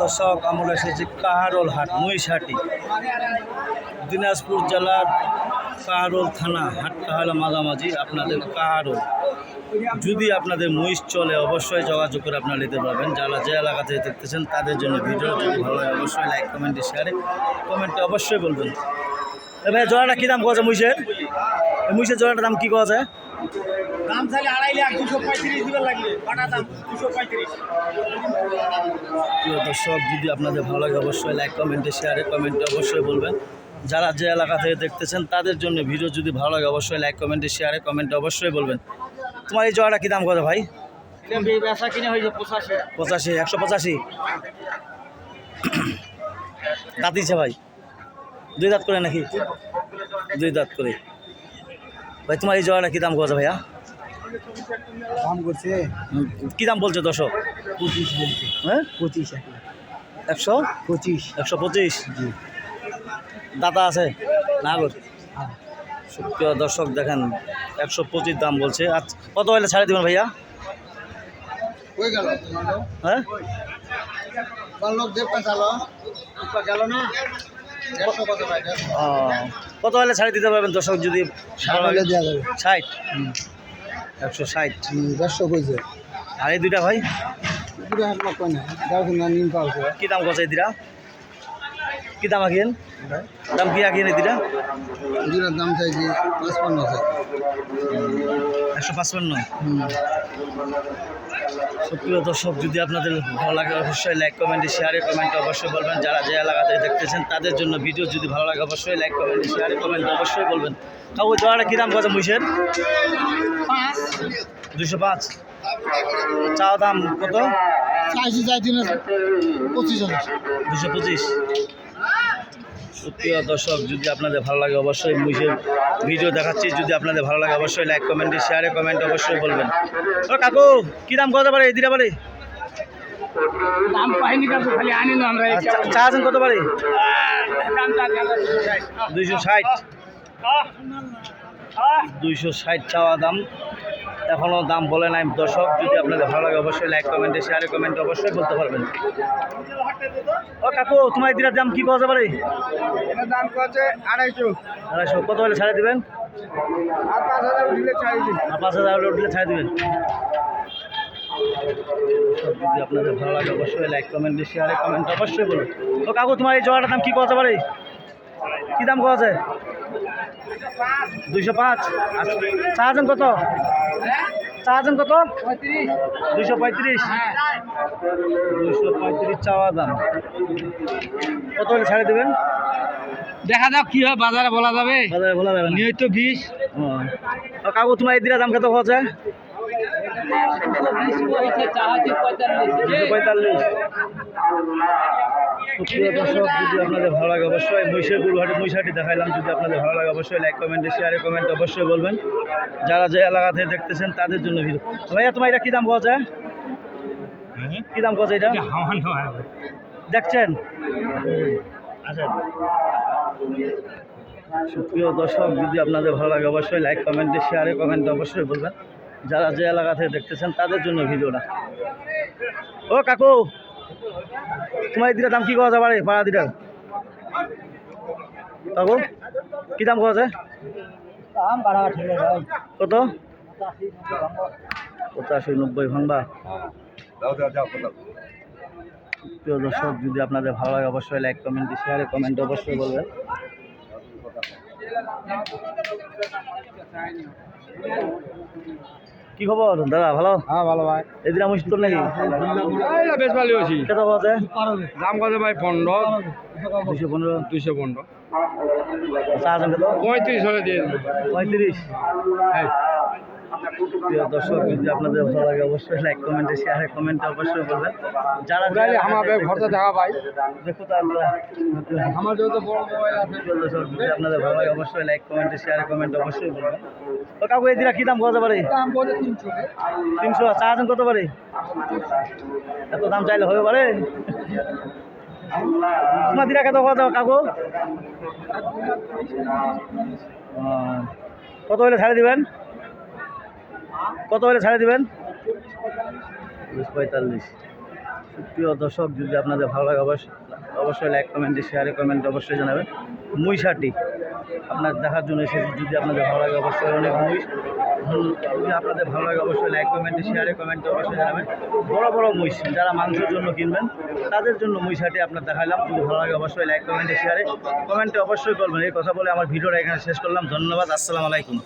দর্শক, আমরা এসেছি কাহারোল হাট, মহিষহাটি। দিনাজপুর জেলার কাহারোল থানা হাটটা হলো মাঝামাঝি, আপনাদের কাহারোল। যদি আপনাদের মহিষ চলে, অবশ্যই যোগাযোগ করে আপনারা নিতে পারবেন। যারা যে এলাকা থেকে দেখতেছেন, তাদের জন্য ভিডিও যদি ভালো হয় অবশ্যই লাইক কমেন্টে শেয়ারে কমেন্টে অবশ্যই বলবেন। এ ভাই, জোড়াটা কী দাম কোয়া যায় মহিষের? মহিষের জোড়াটার দাম কী কোয়া যায়? দাম আড়াই লাখ দুশো পঁয়ত্রিশ দিবার লাগবে। দাম, দুশো পঁয়ত্রিশ। দর্শক, যদি আপনাদের ভালো লাগে অবশ্যই লাইক কমেন্টে শেয়ারে কমেন্টে অবশ্যই বলবেন। যারা যে এলাকা থেকে দেখতেছেন, তাদের জন্য ভিডিও যদি ভালো লাগে, অবশ্যই লাইক কমেন্টে শেয়ারে কমেন্টে অবশ্যই বলবেন। তোমার এই জোড়াটা কী দাম কত ভাই? পঁচাশি, একশো পঁচাশি। দাঁতিছে ভাই। দুই দাঁত করে নাকি? দুই দাঁত করে। ভাই তোমার এই জোড়াটা কী দাম কত ভাইয়া? দাম করছে? কী দাম বলছে দর্শক? পঁচিশ বলছে। হ্যাঁ? পঁচিশ একশো? পঁচিশ। একশো পঁচিশ? জি। দাতা আছে? না গো হ্যাঁ। সুপ্রিয় দর্শক দেখেন একশো পঁচিশ দাম বলছে। আচ্ছা কত হলে ছাড়ে দেবেন ভাইয়া? হ্যাঁ লোক দেব গেল না? কত হলে ছাড় দিতে পারবেন দর্শক যদি ষাট একশো ষাট। দেড়শো কইছে আর এই দুইটা ভাই? কী দাম করছে এই দুটা কী দাম আঁকিয়েন? দাম কি আঁকিয়েন দুটার দাম চাইছি পাঁচপান্ন আছে একশো পাঁচপান্ন? সুপ্রিয় দর্শক যদি আপনাদের ভালো লাগে অবশ্যই লাইক কমেন্টে শেয়ারে কমেন্টে অবশ্যই বলবেন। যারা যে এলাকাতে দেখতেছেন তাদের জন্য ভিডিও যদি ভালো লাগে অবশ্যই লাইক কমেন্টে শেয়ারে কমেন্টে অবশ্যই বলবেন। কাকু জোয়াটা কী দাম কত মুইশের দুশো পাঁচ। চা দাম কত? চাইছি পঁচিশ হাজার। দুশো পঁচিশ। সুপ্রিয় দর্শক যদি আপনাদের ভালো লাগে অবশ্যই মুইশের ভিডিও দেখাচ্ছি। যদি আপনাদের ভালো লাগে অবশ্যই লাইক কমেন্টে শেয়ারে কমেন্ট অবশ্যই বলবেন। ও কাকু কী দাম কত পারে চা আছেন কত পারে দুইশো ষাট। দুইশো ষাট চাওয়া দাম। এখনও দাম বলে নাই। দর্শক যদি আপনাদের ভালো লাগে অবশ্যই লাইক কমেন্টে শেয়ারে কমেন্টে অবশ্যই বলতে পারবেন। ও কাকু তোমার এই দিটার দাম কী পাওয়া যাবে দাম করছে আড়াইশো। আড়াইশো। কত হলে ছাড়ে দেবেন? আর পাঁচ হাজার উঠলে ছাড়ি দিন। আর পাঁচ হাজার উঠলে ছাড়ে দেবেন। যদি আপনাদের ভালো লাগে অবশ্যই লাইক কমেন্ট শেয়ারে কমেন্ট অবশ্যই বলুন। ও কাকু তোমার এই জোড়াটার দাম কী পাওয়া যাবে কী দাম পাওয়া যায় দুইশো পাঁচ। আচ্ছা চা আছেন কত? চা আছেন কত? দুইশো পঁয়ত্রিশ। দুশো পঁয়ত্রিশ চাওয়া দাম। কত হলে ছাড়ে দেবেন? দেখা যাক কি হয় বাজারে বলা যাবে। বাজারে বলা যাবে নিয়ত ও। কাকু তোমার এই দাম কত দুশো পঁয়তাল্লিশ দর্শক যদি আপনাদের ভালো লাগে অবশ্যই মহিষের গুরুহাটি মহিষাটি দেখাইলাম। যদি আপনাদের ভালো লাগে অবশ্যই লাইক কমেন্টে শেয়ারে কমেন্ট অবশ্যই বলবেন। যারা যে এলাকা থেকে দেখতেছেন তাদের জন্য ভিডিও। ভাইয়া তোমার এটা কী দাম পাওয়া যায় কী দাম পাওয়া যায় এটা দেখছেন? আচ্ছা। সুপ্রিয় দর্শক যদি আপনাদের ভালো লাগে অবশ্যই লাইক কমেন্টে শেয়ারে কমেন্টে অবশ্যই বলবেন। যারা যে এলাকা থেকে দেখতেছেন তাদের জন্য ভিডিওটা। ও কাকু তোমার এই দিটার দাম কি করা যাবে পাড়া দিটার কাকু কি দাম করা যায় কত? পঁচাশি নব্বই ভাঙবা? প্রিয় দর্শক যদি আপনাদের ভালো লাগে অবশ্যই লাইক কমেন্ট শেয়ারে কমেন্ট অবশ্যই বলবেন। কি খবর? দাদা ভালো? হ্যাঁ ভালো ভাই। এদিন আমি তোর নাকি? বেশ ভালো আছি। কত আছে? দাম কত ভাই? পনেরো। দুশো পনেরো। দুশো পনেরো। পঁয়ত্রিশ হলে দিয়ে পঁয়ত্রিশ। পঁয়ত্রিশ প্রিয় দর্শক যদি আপনাদের ভালো লাগে অবশ্যই লাইক কমেন্টে শেয়ারে কমেন্টে অবশ্যই বলবেন। যারা উড়াইলে আমাদের ঘরতে দেখা ভাই দেখো তো আমরা আমার যেহেতু বড় মোবাইল আছে। দর্শক যদি আপনাদের ভালো লাগে অবশ্যই লাইক কমেন্টে শেয়ারে কমেন্টে অবশ্যই বলবেন। তো কাকু কী দাম কত পারে দাম বলে তিনশো। তিনশো চা আছেন কত পারে এত দাম চাইলে হবে পারে তোমার দিরা কত কত কাকু? কত হলে ছাড়ে দিবেন? কত হলে ছাড়ে দিবেন? বিশ পঁয়তাল্লিশ। প্রিয় দর্শক যদি আপনাদের ভালো লাগে অবশ্যই অবশ্যই লাইক কমেন্টে শেয়ারে কমেন্টে অবশ্যই জানাবেন। মুইশাটি আপনার দেখার জন্য এসেছি। যদি আপনাদের ভালো লাগে অবশ্যই অনেক হুম, যদি আপনাদের ভালো লাগে অবশ্যই লাইক কমেন্টে শেয়ারে কমেন্টে অবশ্যই জানাবেন। বড় বড় মুইশ যারা মাংসের জন্য কিনবেন তাদের জন্য মুইশাটি আপনার দেখালাম যদি ভালো লাগে অবশ্যই লাইক কমেন্টে শেয়ারে কমেন্টে অবশ্যই করবেন। এই কথা বলে আমার ভিডিওটা এখানে শেষ করলাম। ধন্যবাদ। আসসালামু আলাইকুম।